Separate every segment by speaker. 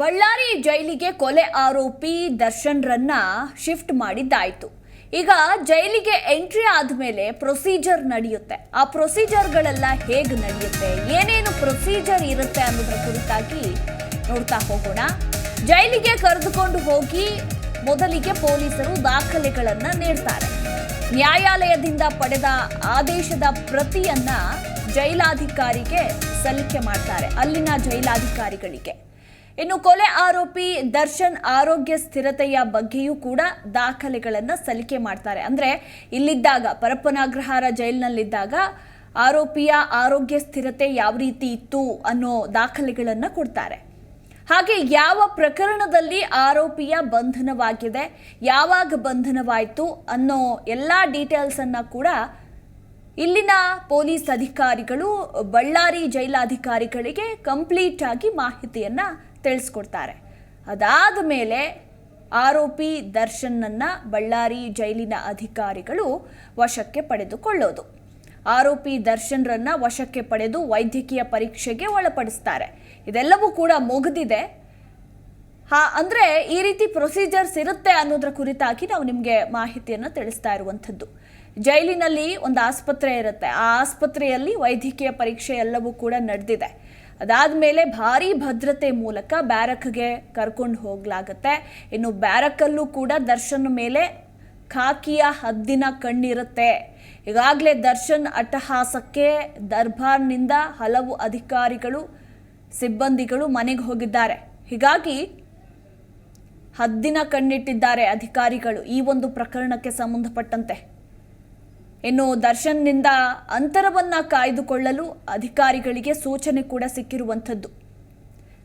Speaker 1: ಬಳ್ಳಾರಿ ಜೈಲಿಗೆ ಕೊಲೆ ಆರೋಪಿ ದರ್ಶನ್ರನ್ನ ಶಿಫ್ಟ್ ಮಾಡಿದ್ದಾಯ್ತು. ಈಗ ಜೈಲಿಗೆ ಎಂಟ್ರಿ ಆದಮೇಲೆ ಪ್ರೊಸೀಜರ್ ನಡೆಯುತ್ತೆ. ಆ ಪ್ರೊಸೀಜರ್ಗಳೆಲ್ಲ ಹೇಗೆ ನಡೆಯುತ್ತೆ? ಏನೇನು ಪ್ರೊಸೀಜರ್ ಇರುತ್ತೆ ಅನ್ನೋದ್ರ ಕುರಿತಾಗಿ ನೋಡ್ತಾ ಹೋಗೋಣ. ಜೈಲಿಗೆ ಕರೆದುಕೊಂಡು ಹೋಗಿ ಮೊದಲಿಗೆ ಪೊಲೀಸರು ದಾಖಲೆಗಳನ್ನು ನೀಡ್ತಾರೆ. ನ್ಯಾಯಾಲಯದಿಂದ ಪಡೆದ ಆದೇಶದ ಪ್ರತಿಯನ್ನ ಜೈಲಾಧಿಕಾರಿಗೆ ಸಲ್ಲಿಕೆ ಮಾಡ್ತಾರೆ. ಅಲ್ಲಿನ ಜೈಲಾಧಿಕಾರಿಗಳಿಗೆ. ಇನ್ನು ಕೊಲೆ ಆರೋಪಿ ದರ್ಶನ್ ಆರೋಗ್ಯ ಸ್ಥಿರತೆಯ ಬಗ್ಗೆಯೂ ಕೂಡ ದಾಖಲೆಗಳನ್ನ ಸಲ್ಲಿಕೆ ಮಾಡ್ತಾರೆ. ಅಂದ್ರೆ ಇಲ್ಲಿದ್ದಾಗ ಪರಪ್ಪನಾಗ್ರಹಾರ ಜೈಲಿನಲ್ಲಿದ್ದಾಗ ಆರೋಪಿಯ ಆರೋಗ್ಯ ಸ್ಥಿರತೆ ಯಾವ ರೀತಿ ಇತ್ತು ಅನ್ನೋ ದಾಖಲೆಗಳನ್ನ ಕೊಡ್ತಾರೆ. ಹಾಗೆ ಯಾವ ಪ್ರಕರಣದಲ್ಲಿ ಆರೋಪಿಯ ಬಂಧನವಾಗಿದೆ, ಯಾವಾಗ ಬಂಧನವಾಯಿತು ಅನ್ನೋ ಎಲ್ಲ ಡೀಟೇಲ್ಸ್ ಅನ್ನ ಕೂಡ ಇಲ್ಲಿನ ಪೊಲೀಸ್ ಅಧಿಕಾರಿಗಳು, ಬಳ್ಳಾರಿ ಜೈಲಾಧಿಕಾರಿಗಳಿಗೆ ಕಂಪ್ಲೀಟ್ ಆಗಿ ಮಾಹಿತಿಯನ್ನ ತಿಳಿಸ್ಕೊಡ್ತಾರೆ. ಅದಾದ ಮೇಲೆ ಆರೋಪಿ ದರ್ಶನ್ನನ್ನು ಬಳ್ಳಾರಿ ಜೈಲಿನ ಅಧಿಕಾರಿಗಳು ವಶಕ್ಕೆ ಪಡೆದುಕೊಳ್ಳೋದು. ಆರೋಪಿ ದರ್ಶನ್ರನ್ನ ವಶಕ್ಕೆ ಪಡೆದು ವೈದ್ಯಕೀಯ ಪರೀಕ್ಷೆಗೆ ಒಳಪಡಿಸ್ತಾರೆ. ಇದೆಲ್ಲವೂ ಕೂಡ ಮುಗಿದಿದೆ. ಹಾ, ಅಂದ್ರೆ ಈ ರೀತಿ ಪ್ರೊಸೀಜರ್ಸ್ ಇರುತ್ತೆ ಅನ್ನೋದ್ರ ಕುರಿತಾಗಿ ನಾವು ನಿಮಗೆ ಮಾಹಿತಿಯನ್ನು ತಿಳಿಸ್ತಾ ಇರುವಂಥದ್ದು. ಜೈಲಿನಲ್ಲಿ ಒಂದು ಆಸ್ಪತ್ರೆ ಇರುತ್ತೆ. ಆ ಆಸ್ಪತ್ರೆಯಲ್ಲಿ ವೈದ್ಯಕೀಯ ಪರೀಕ್ಷೆ ಎಲ್ಲವೂ ಕೂಡ ನಡೆದಿದೆ. ಅದಾದ್ಮೇಲೆ ಭಾರಿ ಭದ್ರತೆ ಮೂಲಕ ಬ್ಯಾರಕ್ಗೆ ಕರ್ಕೊಂಡು ಹೋಗಲಾಗತ್ತೆ. ಇನ್ನು ಬ್ಯಾರಕ್ಕಲ್ಲೂ ಕೂಡ ದರ್ಶನ್ ಮೇಲೆ ಖಾಕಿಯ ಹದ್ದಿನ ಕಣ್ಣಿರುತ್ತೆ. ಈಗಾಗಲೇ ದರ್ಶನ್ ಅಟ್ಟಹಾಸಕ್ಕೆ ದರ್ಬಾರ್ನಿಂದ ಹಲವು ಅಧಿಕಾರಿಗಳು, ಸಿಬ್ಬಂದಿಗಳು ಮನೆಗೆ ಹೋಗಿದ್ದಾರೆ. ಹೀಗಾಗಿ ಹದ್ದಿನ ಕಣ್ಣಿಟ್ಟಿದ್ದಾರೆ ಅಧಿಕಾರಿಗಳು ಈ ಒಂದು ಪ್ರಕರಣಕ್ಕೆ ಸಂಬಂಧಪಟ್ಟಂತೆ. ಇನ್ನು ದರ್ಶನ್ನಿಂದ ಅಂತರವನ್ನ ಕಾಯ್ದುಕೊಳ್ಳಲು ಅಧಿಕಾರಿಗಳಿಗೆ ಸೂಚನೆ ಕೂಡ ಸಿಕ್ಕಿರುವಂಥದ್ದು.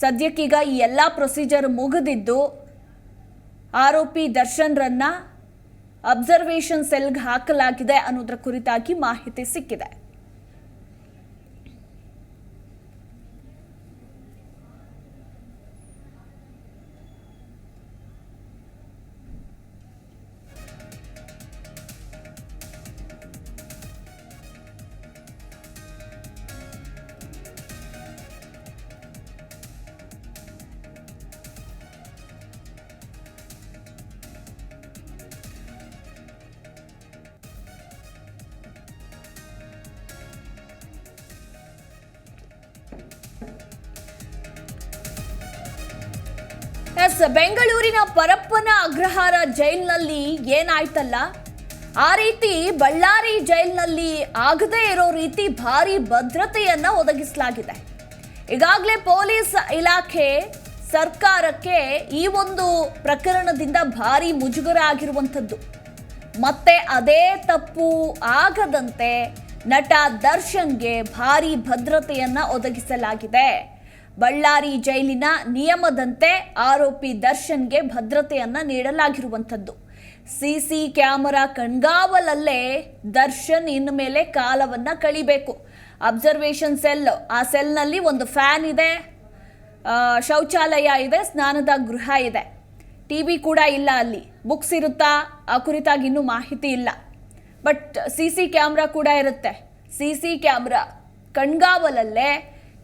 Speaker 1: ಸದ್ಯಕ್ಕೀಗ ಈ ಎಲ್ಲ ಪ್ರೊಸೀಜರ್ ಮುಗಿದಿದ್ದು, ಆರೋಪಿ ದರ್ಶನ್ರನ್ನ ಅಬ್ಸರ್ವೇಷನ್ ಸೆಲ್ಗೆ ಹಾಕಲಾಗಿದೆ ಅನ್ನೋದ್ರ ಕುರಿತಾಗಿ ಮಾಹಿತಿ ಸಿಕ್ಕಿದೆ. ಎಸ್, ಬೆಂಗಳೂರಿನ ಪರಪ್ಪನ ಅಗ್ರಹಾರ ಜೈಲ್ನಲ್ಲಿ ಏನಾಯ್ತಲ್ಲ? ಆ ರೀತಿ ಬಳ್ಳಾರಿ ಜೈಲ್ನಲ್ಲಿ ಆಗದೇ ಇರೋ ರೀತಿ ಭಾರಿ ಭದ್ರತೆಯನ್ನ ಒದಗಿಸಲಾಗಿದೆ. ಈಗಾಗಲೇ ಪೊಲೀಸ್ ಇಲಾಖೆ ಸರ್ಕಾರಕ್ಕೆ ಈ ಒಂದು ಪ್ರಕರಣದಿಂದ ಭಾರಿ ಮುಜುಗರ ಆಗಿರುವಂಥದ್ದು ಮತ್ತೆ ಅದೇ ತಪ್ಪು ಆಗದಂತೆ ನಟ ದರ್ಶನ್ಗೆ ಭಾರಿ ಭದ್ರತೆಯನ್ನ ಒದಗಿಸಲಾಗಿದೆ. ಬಳ್ಳಾರಿ ಜೈಲಿನ ನಿಯಮದಂತೆ ಆರೋಪಿ ದರ್ಶನ್ಗೆ ಭದ್ರತೆಯನ್ನು ನೀಡಲಾಗಿರುವಂಥದ್ದು. ಸಿಸಿ ಕ್ಯಾಮರಾ ಕಣ್ಗಾವಲಲ್ಲೇ ದರ್ಶನ್ ಇನ್ನು ಮೇಲೆ ಕಾಲವನ್ನ ಕಳಿಬೇಕು. ಅಬ್ಸರ್ವೇಷನ್ ಸೆಲ್, ಆ ಸೆಲ್ನಲ್ಲಿ ಒಂದು ಫ್ಯಾನ್ ಇದೆ ಶೌಚಾಲಯ ಇದೆ, ಸ್ನಾನದ ಗೃಹ ಇದೆ. ಟಿವಿ ಕೂಡ ಇಲ್ಲ ಅಲ್ಲಿ. ಬುಕ್ಸ್ ಇರುತ್ತಾ? ಆ ಕುರಿತಾಗಿ ಇನ್ನೂ ಮಾಹಿತಿ ಇಲ್ಲ. ಬಟ್ ಸಿ ಸಿ ಕ್ಯಾಮ್ರಾ ಕೂಡ ಇರುತ್ತೆ. ಸಿ ಸಿ ಕ್ಯಾಮ್ರಾ ಕಣ್ಗಾವಲಲ್ಲೇ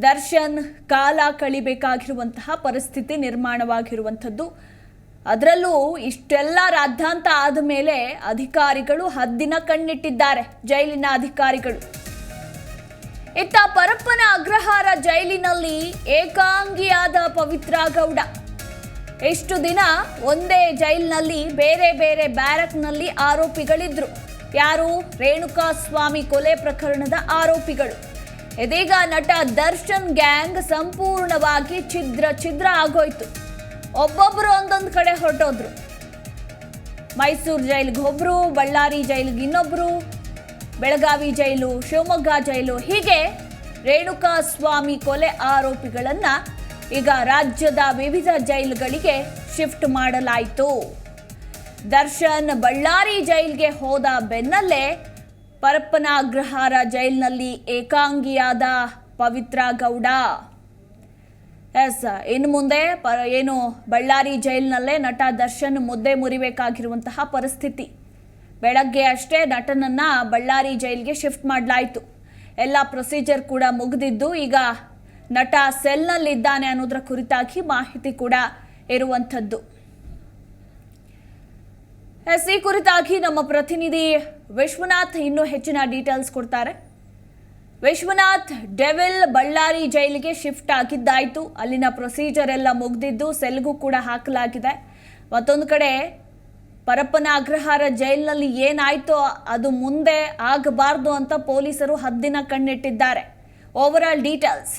Speaker 1: ದರ್ಶನ್ ಕಾಲ ಕಳಿಬೇಕಾಗಿರುವಂತಹ ಪರಿಸ್ಥಿತಿ ನಿರ್ಮಾಣವಾಗಿರುವಂಥದ್ದು. ಅದರಲ್ಲೂ ಇಷ್ಟೆಲ್ಲ ರಾದ್ಧಾಂತ ಆದ ಮೇಲೆ ಅಧಿಕಾರಿಗಳು ಹದ್ದಿನ ಕಣ್ಣಿಟ್ಟಿದ್ದಾರೆ, ಜೈಲಿನ ಅಧಿಕಾರಿಗಳು. ಇತ್ತ ಪರಪ್ಪನ ಅಗ್ರಹಾರ ಜೈಲಿನಲ್ಲಿ ಏಕಾಂಗಿಯಾದ ಪವಿತ್ರ ಗೌಡ. ಎಷ್ಟು ದಿನ ಒಂದೇ ಜೈಲಿನಲ್ಲಿ ಬೇರೆ ಬೇರೆ ಬ್ಯಾರಕ್ನಲ್ಲಿ ಆರೋಪಿಗಳಿದ್ರು. ಯಾರು? ರೇಣುಕಾ ಸ್ವಾಮಿ ಕೊಲೆ ಪ್ರಕರಣದ ಆರೋಪಿಗಳು. ಇದೀಗ ನಟ ದರ್ಶನ್ ಗ್ಯಾಂಗ್ ಸಂಪೂರ್ಣವಾಗಿ ಛಿದ್ರ ಛಿದ್ರ ಆಗೋಯ್ತು. ಒಬ್ಬೊಬ್ಬರು ಒಂದೊಂದು ಕಡೆ ಹೊರಟೋದ್ರು. ಮೈಸೂರು ಜೈಲಿಗೆ ಒಬ್ರು, ಬಳ್ಳಾರಿ ಜೈಲಿಗೆ ಇನ್ನೊಬ್ರು, ಬೆಳಗಾವಿ ಜೈಲು, ಶಿವಮೊಗ್ಗ ಜೈಲು, ಹೀಗೆ ರೇಣುಕಾ ಸ್ವಾಮಿ ಕೊಲೆ ಆರೋಪಿಗಳನ್ನ ಈಗ ರಾಜ್ಯದ ವಿವಿಧ ಜೈಲುಗಳಿಗೆ ಶಿಫ್ಟ್ ಮಾಡಲಾಯಿತು. ದರ್ಶನ್ ಬಳ್ಳಾರಿ ಜೈಲ್ಗೆ ಹೋದ ಬೆನ್ನಲ್ಲೇ ಪರಪ್ಪನ ಅಗ್ರಹಾರ ಜೈಲಿನಲ್ಲಿ ಏಕಾಂಗಿಯಾದ ಪವಿತ್ರ ಗೌಡ. ಎಸ್, ಇನ್ನು ಮುಂದೆ ಪ ಏನು, ಬಳ್ಳಾರಿ ಜೈಲಿನಲ್ಲೇ ನಟ ದರ್ಶನ್ ಮುದ್ದೆ ಮುರಿಬೇಕಾಗಿರುವಂತಹ ಪರಿಸ್ಥಿತಿ. ಬೆಳಗ್ಗೆ ಅಷ್ಟೇ ನಟನನ್ನ ಬಳ್ಳಾರಿ ಜೈಲಿಗೆ ಶಿಫ್ಟ್ ಮಾಡಲಾಯಿತು. ಎಲ್ಲ ಪ್ರೊಸೀಜರ್ ಕೂಡ ಮುಗಿದಿದ್ದು, ಈಗ ನಟ ಸೆಲ್ನಲ್ಲಿದ್ದಾನೆ ಅನ್ನೋದರ ಕುರಿತಾಗಿ ಮಾಹಿತಿ ಕೂಡ ಇರುವಂಥದ್ದು. ಈ ಕುರಿತಾಗಿ ನಮ್ಮ ಪ್ರತಿನಿಧಿ ವಿಶ್ವನಾಥ್ ಇನ್ನೂ ಹೆಚ್ಚಿನ ಡೀಟೇಲ್ಸ್ ಕೊಡ್ತಾರೆ. ವಿಶ್ವನಾಥ್, ಡೆವಿಲ್ ಬಳ್ಳಾರಿ ಜೈಲಿಗೆ ಶಿಫ್ಟ್ ಆಗಿದ್ದಾಯಿತು. ಅಲ್ಲಿನ ಪ್ರೊಸೀಜರ್ ಎಲ್ಲ ಮುಗ್ದಿದ್ದು ಸೆಲ್ಗೂ ಕೂಡ ಹಾಕಲಾಗಿದೆ. ಮತ್ತೊಂದು ಕಡೆ, ಪರಪ್ಪನ ಅಗ್ರಹಾರ ಜೈಲಿನಲ್ಲಿ ಏನಾಯ್ತೋ ಅದು ಮುಂದೆ ಆಗಬಾರ್ದು ಅಂತ ಪೊಲೀಸರು ಹದ್ದಿನ ಕಣ್ಣಿಟ್ಟಿದ್ದಾರೆ. ಓವರ್ ಆಲ್ ಡೀಟೇಲ್ಸ್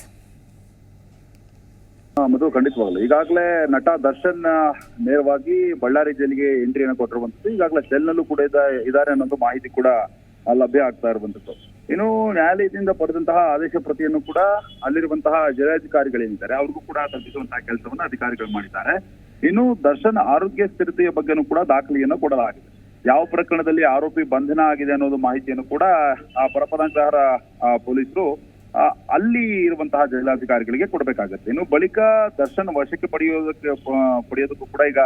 Speaker 2: ಆ, ಖಂಡಿತವಾಗಲು. ಈಗಾಗಲೇ ನಟ ದರ್ಶನ್ ನೇರವಾಗಿ ಬಳ್ಳಾರಿ ಜೈಲಿಗೆ ಎಂಟ್ರಿಯನ್ನು ಕೊಟ್ಟಿರುವಂತದ್ದು ಈಗಾಗಲೇ ಸೆಲ್ನಲ್ಲೂ ಕೂಡ ಇದ- ಇದ್ದಾರೆ ಅನ್ನೋದು ಮಾಹಿತಿ ಕೂಡ ಲಭ್ಯ ಆಗ್ತಾ ಇರುವಂತದ್ದು. ಇನ್ನು ನ್ಯಾಯಾಲಯದಿಂದ ಪಡೆದಂತಹ ಆದೇಶ ಪ್ರತಿಯನ್ನು ಕೂಡ ಅಲ್ಲಿರುವಂತಹ ಜಿಲ್ಲಾಧಿಕಾರಿಗಳೇನಿದ್ದಾರೆ ಅವ್ರಿಗೂ ಕೂಡ ತಲುಪಿಸುವಂತಹ ಕೆಲಸವನ್ನು ಅಧಿಕಾರಿಗಳು ಮಾಡಿದ್ದಾರೆ. ಇನ್ನು ದರ್ಶನ್ ಆರೋಗ್ಯ ಸ್ಥಿರತೆಯ ಬಗ್ಗೆನೂ ಕೂಡ ದಾಖಲೆಯನ್ನು ಕೊಡಲಾಗಿದೆ. ಯಾವ ಪ್ರಕರಣದಲ್ಲಿ ಆರೋಪಿ ಬಂಧನ ಆಗಿದೆ ಅನ್ನೋದು ಮಾಹಿತಿಯನ್ನು ಕೂಡ ಆ ಪರಪನಗ್ರಹರ ಪೊಲೀಸರು ಅಲ್ಲಿ ಇರುವಂತಹ ಜಿಲ್ಲಾಧಿಕಾರಿಗಳಿಗೆ ಕೊಡಬೇಕಾಗತ್ತೆ. ಇನ್ನು ಬಳಿಕ ದರ್ಶನ್ ವಶಕ್ಕೆ ಪಡೆಯೋದಕ್ಕೆ ಪಡೆಯೋದಕ್ಕೂ ಕೂಡ ಈಗ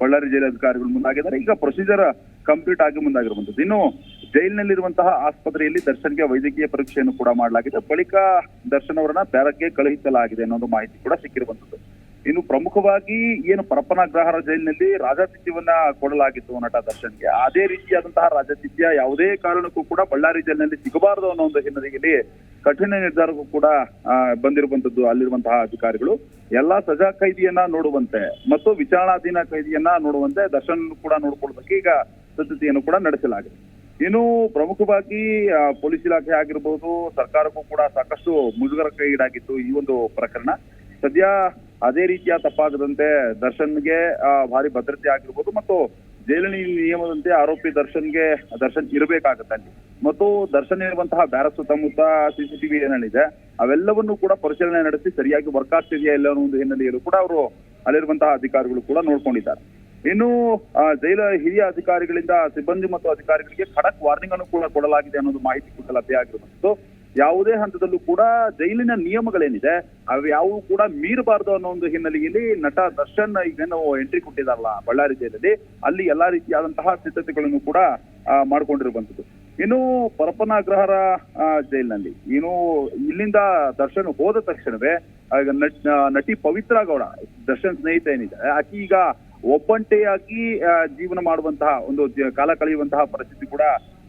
Speaker 2: ಬಳ್ಳಾರಿ ಜಿಲ್ಲಾಧಿಕಾರಿಗಳು ಮುಂದಾಗಿದ್ದಾರೆ. ಈಗ ಪ್ರೊಸೀಜರ್ ಕಂಪ್ಲೀಟ್ ಆಗಿ ಮುಂದಾಗಿರುವಂತದ್ದು ಇನ್ನು ಜೈಲಿನಲ್ಲಿರುವಂತಹ ಆಸ್ಪತ್ರೆಯಲ್ಲಿ ದರ್ಶನ್ಗೆ ವೈದ್ಯಕೀಯ ಪರೀಕ್ಷೆಯನ್ನು ಕೂಡ ಮಾಡಲಾಗಿದೆ. ಬಳಿಕ ದರ್ಶನ್ ಅವರನ್ನ ಬ್ಯಾರಕ್ಗೆ ಕಳುಹಿಸಲಾಗಿದೆ ಅನ್ನೋದು ಮಾಹಿತಿ ಕೂಡ ಸಿಕ್ಕಿರುವಂತದ್ದು ಇನ್ನು ಪ್ರಮುಖವಾಗಿ ಏನು ಪರಪ್ಪನಾಗ್ರಹಾರ ಜೈಲಿನಲ್ಲಿ ರಾಜಾತಿಥ್ಯವನ್ನ ಕೊಡಲಾಗಿತ್ತು ನಟ ದರ್ಶನ್ಗೆ. ಅದೇ ರೀತಿಯಾದಂತಹ ರಾಜಾತಿಥ್ಯ ಯಾವುದೇ ಕಾರಣಕ್ಕೂ ಕೂಡ ಬಳ್ಳಾರಿ ಜೈಲಿನಲ್ಲಿ ಸಿಗಬಾರದು ಅನ್ನೋ ಒಂದು ಹಿನ್ನೆಲೆಯಲ್ಲಿ ಕಠಿಣ ನಿರ್ಧಾರಕ್ಕೂ ಕೂಡ ಬಂದಿರುವಂತದ್ದು ಅಲ್ಲಿರುವಂತಹ ಅಧಿಕಾರಿಗಳು. ಎಲ್ಲಾ ಸಜಾ ಕೈದಿಯನ್ನ ನೋಡುವಂತೆ ಮತ್ತು ವಿಚಾರಣಾಧೀನ ಕೈದಿಯನ್ನ ನೋಡುವಂತೆ ದರ್ಶನ್ ಕೂಡ ನೋಡ್ಕೊಳ್ಳೋದಕ್ಕೆ ಈಗ ಸಿದ್ಧತೆಯನ್ನು ಕೂಡ ನಡೆಸಲಾಗಿದೆ. ಇನ್ನು ಪ್ರಮುಖವಾಗಿ ಪೊಲೀಸ್ ಇಲಾಖೆ ಆಗಿರ್ಬೋದು ಸರ್ಕಾರಕ್ಕೂ ಕೂಡ ಸಾಕಷ್ಟು ಮುಜುಗರಕ್ಕೆ ಈಡಾಗಿತ್ತು ಈ ಒಂದು ಪ್ರಕರಣ. ಸದ್ಯ ಅದೇ ರೀತಿಯ ತಪ್ಪಾಗದಂತೆ ದರ್ಶನ್ಗೆ ಭಾರಿ ಭದ್ರತೆ ಆಗಿರ್ಬೋದು ಮತ್ತು ಜೈಲಿನ ನಿಯಮದಂತೆ ಆರೋಪಿ ದರ್ಶನ್ಗೆ, ದರ್ಶನ್ ಇರಬೇಕಾಗತ್ತೆ ಅಲ್ಲಿ. ಮತ್ತು ದರ್ಶನ್ ಇರುವಂತಹ ಬ್ಯಾರ ಸುತ್ತಮುತ್ತ ಸಿಸಿಟಿವಿ ಏನೇನಿದೆ ಅವೆಲ್ಲವನ್ನು ಕೂಡ ಪರಿಶೀಲನೆ ನಡೆಸಿ ಸರಿಯಾಗಿ ವರ್ಕ್ ಆಗ್ತಿದೆಯಾ ಇಲ್ಲ ಅನ್ನೋ ಒಂದು ಹಿನ್ನೆಲೆಯಲ್ಲೂ ಕೂಡ ಅವರು ಅಲ್ಲಿರುವಂತಹ ಅಧಿಕಾರಿಗಳು ಕೂಡ ನೋಡ್ಕೊಂಡಿದ್ದಾರೆ. ಇನ್ನು ಜೈಲ ಹಿರಿಯ ಅಧಿಕಾರಿಗಳಿಂದ ಸಿಬ್ಬಂದಿ ಮತ್ತು ಅಧಿಕಾರಿಗಳಿಗೆ ಖಡಕ್ ವಾರ್ನಿಂಗ್ ಅನ್ನು ಕೂಡ ಕೊಡಲಾಗಿದೆ ಅನ್ನೋದು ಮಾಹಿತಿ ಕೂಡ ಲಭ್ಯ ಆಗಿರುವಂತದ್ದು ಯಾವುದೇ ಹಂತದಲ್ಲೂ ಕೂಡ ಜೈಲಿನ ನಿಯಮಗಳೇನಿದೆ, ಅವು ಕೂಡ ಮೀರಬಾರದು ಅನ್ನೋ ಒಂದು ಹಿನ್ನೆಲೆಯಲ್ಲಿ ನಟ ದರ್ಶನ್ ಈಗೇನು ಎಂಟ್ರಿ ಕೊಟ್ಟಿದಾರಲ್ಲ ಬಳ್ಳಾರಿ ಜೈಲಲ್ಲಿ, ಅಲ್ಲಿ ಎಲ್ಲಾ ರೀತಿಯಾದಂತಹ ಸಿದ್ಧತೆಗಳನ್ನು ಕೂಡ ಮಾಡ್ಕೊಂಡಿರುವಂತದ್ದು ಇನ್ನು ಪರಪ್ಪನ ಅಗ್ರಹಾರ ಜೈಲಿನಲ್ಲಿ ಏನು ಇಲ್ಲಿಂದ ದರ್ಶನ್ ಹೋದ ತಕ್ಷಣವೇ ನಟ್- ಪವಿತ್ರ ಗೌಡ, ದರ್ಶನ್ ಸ್ನೇಹಿತ ಏನಿದೆ ಆಕೆ ಈಗ ಒಬ್ಬಂಟೆಯಾಗಿ ಜೀವನ ಮಾಡುವಂತಹ ಒಂದು ಕಾಲ ಕಳೆಯುವಂತಹ ಪರಿಸ್ಥಿತಿ ಕೂಡ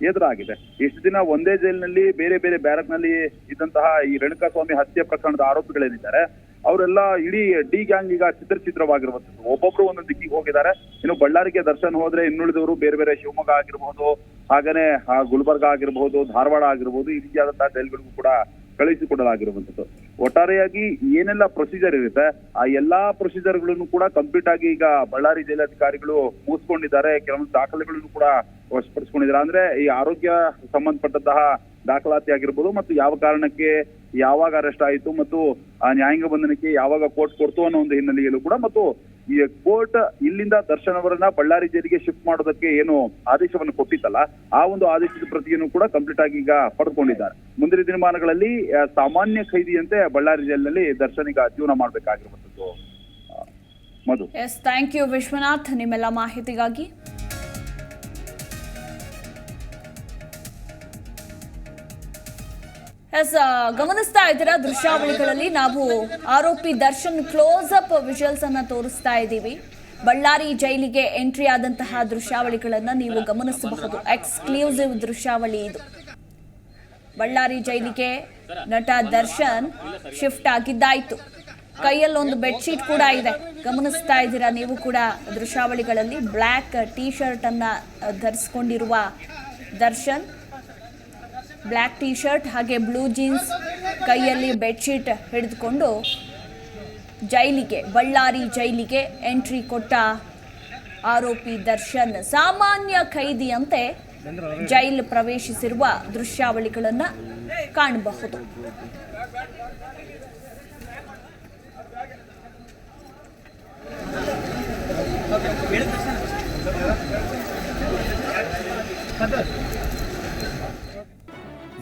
Speaker 2: ಎದುರಾಗಿದೆ. ಇಷ್ಟು ದಿನ ಒಂದೇ ಜೈಲಿನಲ್ಲಿ ಬೇರೆ ಬೇರೆ ಬ್ಯಾರಕ್ನಲ್ಲಿ ಇದ್ದಂತಹ ಈ ರೇಣುಕಾಸ್ವಾಮಿ ಹತ್ಯೆ ಪ್ರಕರಣದ ಆರೋಪಿಗಳೇನಿದ್ದಾರೆ, ಅವರೆಲ್ಲ ಇಡೀ ಡಿ ಗ್ಯಾಂಗ್ ಈಗ ಚಿತ್ರ ಚಿತ್ರವಾಗಿರುವಂತದ್ದು ಒಬ್ಬೊಬ್ರು ಒಂದೊಂದು ದಿಕ್ಕಿಗೆ ಹೋಗಿದ್ದಾರೆ. ಇನ್ನು ಬಳ್ಳಾರಿಗೆ ದರ್ಶನ್ ಹೋದ್ರೆ ಇನ್ನುಳಿದವರು ಬೇರೆ ಬೇರೆ ಶಿವಮೊಗ್ಗ ಆಗಿರ್ಬೋದು ಹಾಗೇನೆ ಗುಲ್ಬರ್ಗ ಆಗಿರಬಹುದು, ಧಾರವಾಡ ಆಗಿರ್ಬೋದು ಈ ರೀತಿಯಾದಂತಹ ಜೈಲುಗಳಿಗೂ ಕೂಡ ಕಳುಹಿಸಿಕೊಡಲಾಗಿರುವಂತದ್ದು ಒಟ್ಟಾರೆಯಾಗಿ ಏನೆಲ್ಲ ಪ್ರೊಸೀಜರ್ ಇರುತ್ತೆ, ಆ ಎಲ್ಲಾ ಪ್ರೊಸೀಜರ್ಗಳನ್ನು ಕೂಡ ಕಂಪ್ಲೀಟ್ ಆಗಿ ಈಗ ಬಳ್ಳಾರಿ ಜೈಲಾಧಿಕಾರಿಗಳು ಮುಗಿಸ್ಕೊಂಡಿದ್ದಾರೆ ಕೆಲವೊಂದು ದಾಖಲೆಗಳನ್ನು ಕೂಡ ವಶಪಡಿಸ್ಕೊಂಡಿದ್ದಾರೆ. ಅಂದ್ರೆ ಈ ಆರೋಗ್ಯ ಸಂಬಂಧಪಟ್ಟಂತಹ ದಾಖಲಾತಿ ಆಗಿರ್ಬೋದು ಮತ್ತು ಯಾವ ಕಾರಣಕ್ಕೆ ಯಾವಾಗ ಅರೆಸ್ಟ್ ಆಯಿತು ಮತ್ತು, ಆ, ನ್ಯಾಯಾಂಗ ಬಂಧನಕ್ಕೆ ಯಾವಾಗ ಕೋರ್ಟ್ ಕೊಡ್ತು ಅನ್ನೋ ಒಂದು ಹಿನ್ನೆಲೆಯಲ್ಲೂ ಕೂಡ ಮತ್ತು ಈ ಕೋರ್ಟ್ ಇಲ್ಲಿಂದ ದರ್ಶನ್ ಅವರನ್ನ ಬಳ್ಳಾರಿ ಜೈಲಿಗೆ ಶಿಫ್ಟ್ ಮಾಡೋದಕ್ಕೆ ಏನು ಆದೇಶವನ್ನು ಕೊಟ್ಟಿತ್ತಲ್ಲ, ಆ ಒಂದು ಆದೇಶದ ಪ್ರತಿಯನ್ನು ಕೂಡ ಕಂಪ್ಲೀಟ್ ಆಗಿ ಈಗ ಪಡೆದುಕೊಂಡಿದ್ದಾರೆ. ಮುಂದಿನ ದಿನಮಾನಗಳಲ್ಲಿ ಸಾಮಾನ್ಯ ಖೈದಿಯಂತೆ ಬಳ್ಳಾರಿ ಜೈಲಿನಲ್ಲಿ ದರ್ಶನ್ ಈಗ ಜೀವನ ಮಾಡಬೇಕಾಗಿರುವಂತದ್ದು Madhu.
Speaker 1: Yes thank you Vishwanath. ನಿಮ್ಮೆಲ್ಲ ಮಾಹಿತಿಗಾಗಿ ಗಮನಿಸ್ತಾ ಇದ್ದೀರಾ ದೃಶ್ಯಾವಳಿಗಳಲ್ಲಿ ನಾವು ಆರೋಪಿ ದರ್ಶನ್ ಕ್ಲೋಸ್ ಅಪ್ ವಿಜುವಲ್ಸ್ ಅನ್ನ ತೋರಿಸ್ತಾ ಇದ್ದೀವಿ. ಬಳ್ಳಾರಿ ಜೈಲಿಗೆ ಎಂಟ್ರಿ ಆದಂತಹ ದೃಶ್ಯಾವಳಿಗಳನ್ನ ನೀವು ಗಮನಿಸಬಹುದು. ಎಕ್ಸ್ಕ್ಲೂಸಿವ್ ದೃಶ್ಯಾವಳಿ ಇದು. ಬಳ್ಳಾರಿ ಜೈಲಿಗೆ ನಟ ದರ್ಶನ್ ಶಿಫ್ಟ್ ಆಗಿದ್ದಾಯ್ತು. ಕೈಯಲ್ಲಿ ಒಂದು ಬೆಡ್ಶೀಟ್ ಕೂಡ ಇದೆ. ಗಮನಿಸ್ತಾ ಇದ್ದೀರಾ ನೀವು ಕೂಡ ದೃಶ್ಯಾವಳಿಗಳಲ್ಲಿ? ಬ್ಲ್ಯಾಕ್ ಟೀ ಶರ್ಟ್ ಅನ್ನ ಧರಿಸ್ಕೊಂಡಿರುವ ದರ್ಶನ್. ಬ್ಲ್ಯಾಕ್ ಟೀ ಶರ್ಟ್ ಹಾಗೆ ಬ್ಲೂ ಜೀನ್ಸ್ ಕೈಯಲ್ಲಿ ಬೆಡ್ಶೀಟ್ ಹಿಡಿದುಕೊಂಡು ಜೈಲಿಗೆ, ಬಳ್ಳಾರಿ ಜೈಲಿಗೆ ಎಂಟ್ರಿ ಕೊಟ್ಟ ಆರೋಪಿ ದರ್ಶನ್. ಸಾಮಾನ್ಯ ಖೈದಿಯಂತೆ ಜೈಲು ಪ್ರವೇಶಿಸಿರುವ ದೃಶ್ಯಾವಳಿಗಳನ್ನು ಕಾಣಬಹುದು.